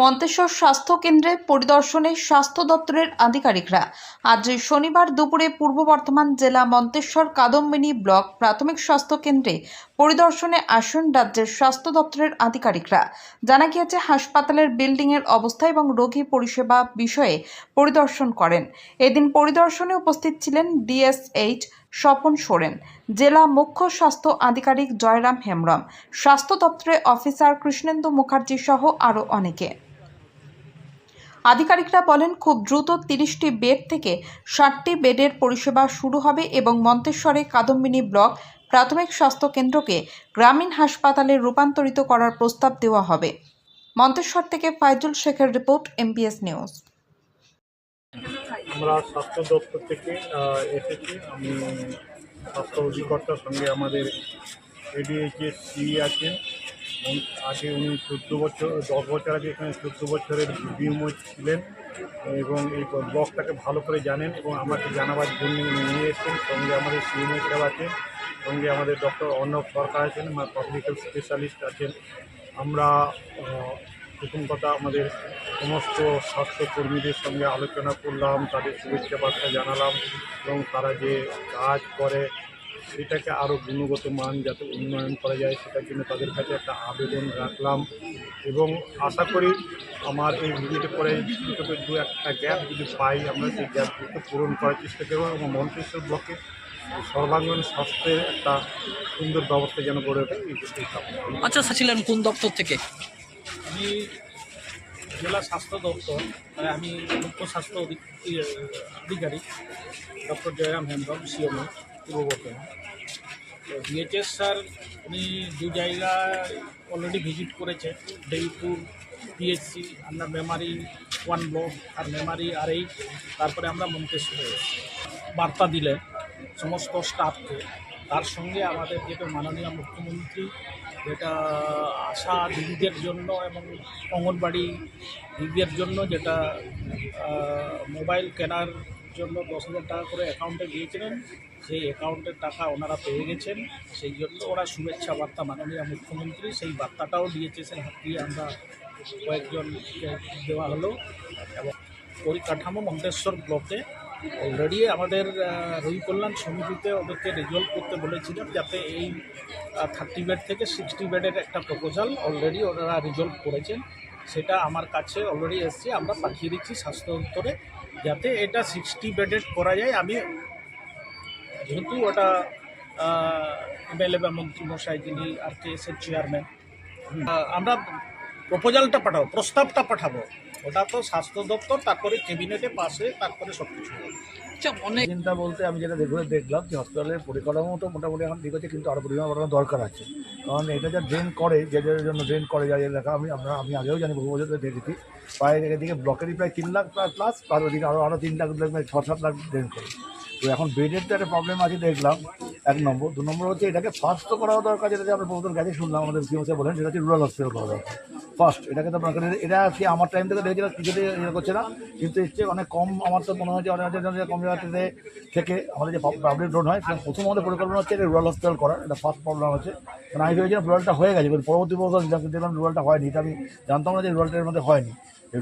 মন্তেশ্বর স্বাস্থ্য কেন্দ্রে পরিদর্শনে স্বাস্থ্য দপ্তরের আধিকারিকরা। আজ শনিবার দুপুরে পূর্ব বর্ধমান জেলা মন্তেশ্বর কাদম্বিনী ব্লক প্রাথমিক স্বাস্থ্য কেন্দ্রে পরিদর্শনে আসেন রাজ্যের স্বাস্থ্য দপ্তরের আধিকারিকরা। জানা গিয়েছে, হাসপাতালের বিল্ডিংয়ের অবস্থা এবং রোগী পরিষেবা বিষয়ে পরিদর্শন করেন। এদিন পরিদর্শনে উপস্থিত ছিলেন ডিএসএইচ স্বপন সোরেন, জেলা মুখ্য স্বাস্থ্য আধিকারিক জয়রাম হেমব্রম, স্বাস্থ্য দপ্তরের অফিসার কৃষ্ণেন্দু মুখার্জি সহ আরও অনেকে। আধিকারিকরা বলেন, খুব দ্রুত তিরিশটি বেড থেকে ষাটটি বেডের পরিষেবা শুরু হবে এবং মন্তেশ্বরে কাদম্বিনী ব্লক প্রাথমিক স্বাস্থ্য কেন্দ্রকে গ্রামীণ হাসপাতালে রূপান্তরিত করার প্রস্তাব দেওয়া হবে। মন্তেশ্বর থেকে ফাইজুল শেখের রিপোর্ট এমপিএস নিউজ। আমরা স্বাস্থ্য দপ্তর থেকে এসেছি। আমি স্বাস্থ্য অধিকর্তার সঙ্গে আমাদের এডিএইচের সি আছেন। আগে উনি চোদ্দ বছর, দশ বছর আগে এখানে চোদ্দ বছরের বিমো ছিলেন এবং এই ব্লকটাকে ভালো করে জানেন এবং আমাকে জানাবার জন্য নিয়ে এসেছেন। সঙ্গে আমাদের সিএমএ সাহেব আছেন, সঙ্গে আমাদের ডক্টর অর্ণব সরকার আছেন, আমার পাবলিক স্পেশালিস্ট আছেন। আমরা প্রথম কথা আমাদের সমস্ত স্বাস্থ্যকর্মীদের সঙ্গে আলোচনা করলাম, তাদের শুভেচ্ছা বার্তা জানালাম এবং তারা যে কাজ করে সেটাকে আরও গুণগত মান যাতে উন্নয়ন করা যায় সেটার জন্য তাদের কাছে একটা আবেদন রাখলাম। এবং আশা করি আমার এই ভিডিওতে পরে দু একটা গ্যাপ যদি পাই আমরা সেই গ্যাপগুলোকে পূরণ করার চেষ্টা করব এবং মন্ত্রিসর ব্লকে সর্বাঙ্গীন স্বাস্থ্যের একটা সুন্দর ব্যবস্থা যেন গড়ে ওঠে আচ্ছা ছিলেন কোন দপ্তর থেকে? আমি জেলা স্বাস্থ্য দপ্তর মানে আমি মুখ্য স্বাস্থ্য অধি- ইয়ে, আধিকারিক ডক্টর জয়রাম হেমব্রম সিওমো তো বিএচএস স্যার, উনি দু জায়গায় অলরেডি ভিজিট করেছে দেবীপুর পিএইচসি আমরা মেমারি ওয়ান ব্লক আর মেমারি আর এই তারপরে আমরা মন্তেশ্বরে বার্তা দিলেন সমস্ত স্টাফকে তার সঙ্গে আমাদের যেটা মাননীয় মুখ্যমন্ত্রী, যেটা আশা দিদিদের জন্য এবং অঙ্গনবাড়ি দিদিদের জন্য যেটা মোবাইল কেনার জন্য দশ হাজার টাকা করে অ্যাকাউন্টে দিয়েছিলেন সেই অ্যাকাউন্টের টাকা ওনারা পেয়ে গেছেন। সেই জন্য ওরা শুভেচ্ছা বার্তা মাননীয় মুখ্যমন্ত্রী, সেই বার্তাটাও দিয়েছেন হাত দিয়ে আমরা কয়েকজনকে দেওয়া হলো। এবং পরিকাঠামো মন্তেশ্বর ব্লকে অলরেডি আমাদের রবি কল্যাণ সমিতিতে ওদেরকে রিজলভ করতে বলেছিলাম যাতে এই থার্টি বেড থেকে সিক্সটি বেডের একটা প্রপোজাল অলরেডি ওনারা রিজলভ করেছেন। সেটা আমার কাছে অলরেডি এসছে, আমরা পাঠিয়ে দিচ্ছি স্বাস্থ্য দপ্তরে যাতে এটা সিক্সটি বেডেড করা যায়। আমি যেহেতু ওটা এমএলএ মন্ত্রী মশাই যিনি আর কে এসের চেয়ারম্যান আমরা প্রপোজালটা পাঠাবো, প্রস্তাবটা পাঠাবো। ওটা তো স্বাস্থ্য দপ্তর, তারপরে ক্যাবিনেটে পাশে তারপরে সব কিছু চিন্তা বলতে আমি যেটা দেখে দেখলাম যে হসপিটালের পরিকাঠামো তো মোটামুটি এখন ঠিক আছে, কিন্তু আরও পরিমাণ বাড়ানোর দরকার আছে। কারণ এটা যা ড্রেন করে, যে জন্য ড্রেন করে যা এলাকা আমি আমরা আমি আগেও জানি, বহু বছর দেখেছি প্রায় এদিকে ব্লকেরই প্রায় তিন লাখ প্লাস তার ওদিকে আরও আরও তিন লাখ ছ সাত লাখ ড্রেন করে। তো এখন বেডের তো একটা প্রবলেম আছে, দেখলাম। এক নম্বর। দু নম্বর হচ্ছে এটাকে ফার্স্ট তো করা দরকার, যেটা যে আমরা প্রথম গেছে শুনলাম, আমাদের সিএমসে বলেন, সেটা হচ্ছে রুরাল হসপিটাল করা দরকার। ফার্স্ট এটাকে তো দরকার এটা কি আমার টাইম থেকে দেখেছিলাম কিছুতে ইয়ে করছে না। কিন্তু চেয়ে অনেক কম আমার তো মনে হয় যে, অনেক কম জায়গাতে থেকে আমাদের যে পাবলিক রোড হয়, সেটা প্রথম আমাদের পরিকল্পনা হচ্ছে এটা রুরাল হসপিটাল করার, এটা ফার্স্ট প্রবলেম হচ্ছে। কারণ আমি ভেবেছিলাম রুরালটা হয়ে গেছে পরবর্তী বছর দেখলাম রুরালটা হয়নি, এটা আমি জানতাম না যে রুরালটার মধ্যে হয়নি।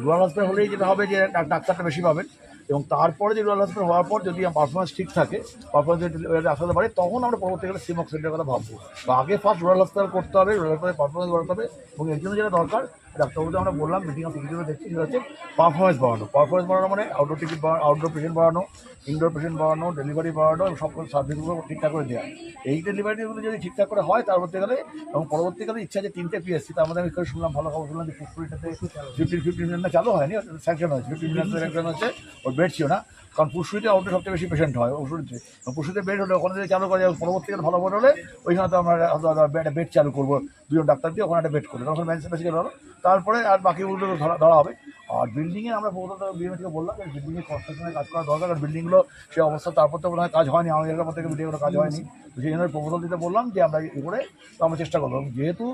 রুরাল হসপিটাল হলেই যেটা হবে যে ডাক্তারটা বেশি পাবেন। এবং তারপরে যদি রুরাল হসপিটাল হওয়ার পর যদি পারফরমেন্স ঠিক থাকে পারফরমেন্স যদি আসাতে পারে, তখন আমরা পরবর্তীকালে সিমক সেন্টারের কথা ভাববো। বা আগে ফার্স্ট রুরাল হসপিটাল করতে হবে রুরাল হসপিটালে পারফরমেন্স বাড়াতে হবে, এবং এর জন্য যেটা দরকার ডাক্তারবাবুদের আমরা বললাম মিটিং অফ সিকিউরিটি দেখছি, সেটা হচ্ছে পারফরমেন্স বাড়ানো। পারফরমেন্স বাড়ানো মানে আউটডোর টিকিট আউটডোর পেশেন্ট বাড়ানো ইনডোর পেশেন্ট বাড়ানো ডেলিভারি বাড়ানো এবং সব সার্ভিসগুলো ঠিকঠাক করে দেওয়া এই ডেলিভারিগুলো যদি ঠিকঠাক করে হয়, তার পরবর্তীকালে এবং পরবর্তীকালে ইচ্ছা যে তিনটে পিএসসি তার মধ্যে আমি করে শুনলাম, ভালো খবর শুনলাম যে পুষ্পুরিটাতে ফিফটিন ফিফটিন মিনিট চালু হয়নি স্যাংশন হয়েছে। ফিফটিন মিনিট স্যাংশন হচ্ছে ওর বেড ছিল না। কারণ পুষ্পুরিতে আউটডোর সবচেয়ে বেশি পেশেন্ট হয় ওষুধে পুষ্পুরিতে বেড হলে ওখানে যদি চালু করা পরবর্তীকালে ভালো হলে ওইখানে তো আমরা একটা বেড চালু করব। দুজন ডাক্তার দিয়ে ওখানে একটা বেড করব তখন ম্যানেজ বেশি হলো তারপরে আর বাকিগুলো ধরা ধরা হবে। আর বিল্ডিংয়ে আমরা প্রথমত থেকে বললাম যে বিল্ডিংয়ে কনস্ট্রাকশনে কাজ করা দরকার। কারণ বিল্ডিংগুলো সে অবস্থা তারপর তো হয় কাজ হয়নি। আমাদের এলাকার মধ্যে বিল্ডিংগুলো কাজ হয়নি। সেই জন্য প্রপোজাল দিতে বললাম যে আমরা এ করে, তো আমরা চেষ্টা এবং যেহেতু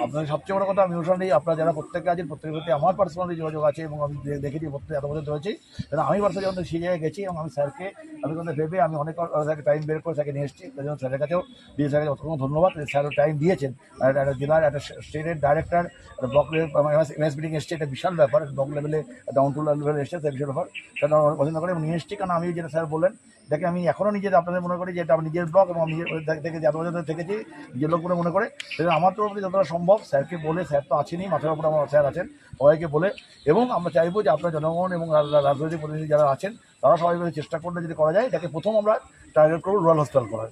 আপনাদের সবচেয়ে বড় কথা আমি অনুসরণে আপনারা যারা প্রত্যেকে আছেন, প্রত্যেকের প্রতি আমার পার্সোনালি যোগাযোগ আছে এবং আমি দেখেছি প্রত্যেক এত বছর ধরেছি। কারণ আমি পার্সোনালি যখন সেই জায়গায় গেছি এবং আমি স্যারকে, আমি কথা ভেবে আমি অনেক স্যারকে টাইম বের করে স্যারকে নিয়ে এসেছি। তাই জন্য স্যারের কাছেও দিয়ে স্যারকে অত্যন্ত ধন্যবাদ। স্যারও টাইম দিয়েছেন। একটা জেলার একটা স্টেটের ডাইরেক্টর ব্লক এমএস মিটিং এসছে এটা বিশাল ব্যাপার ব্লক লেভেলে ডাউন টু লেভেলে এসছে সেটা বিশাল ব্যাপার। সেটা পছন্দ করে এবং নিয়ে এসেছি। কারণ আমি যেটা স্যার বললেন দেখে আমি এখনও নিজের আপনাদের মনে করি যে এটা নিজের ব্লগ এবং আমি নিজের থেকে এত বছর থেকেছি, নিজের লোক বলে মনে করে। সেটা আমার তরফ যতটা সম্ভব, স্যারকে বলে, স্যার তো আছেনই, মাথার উপর আমার স্যার আছেন, সবাইকে বলে। এবং আমরা চাইব যে আপনার জনগণ এবং রাজনৈতিক প্রতিনিধি যারা আছেন, তারা সবাই মিলে চেষ্টা করলে যদি করা যায় এটাকে প্রথম আমরা টার্গেট করব রুরাল হসপিটাল করার।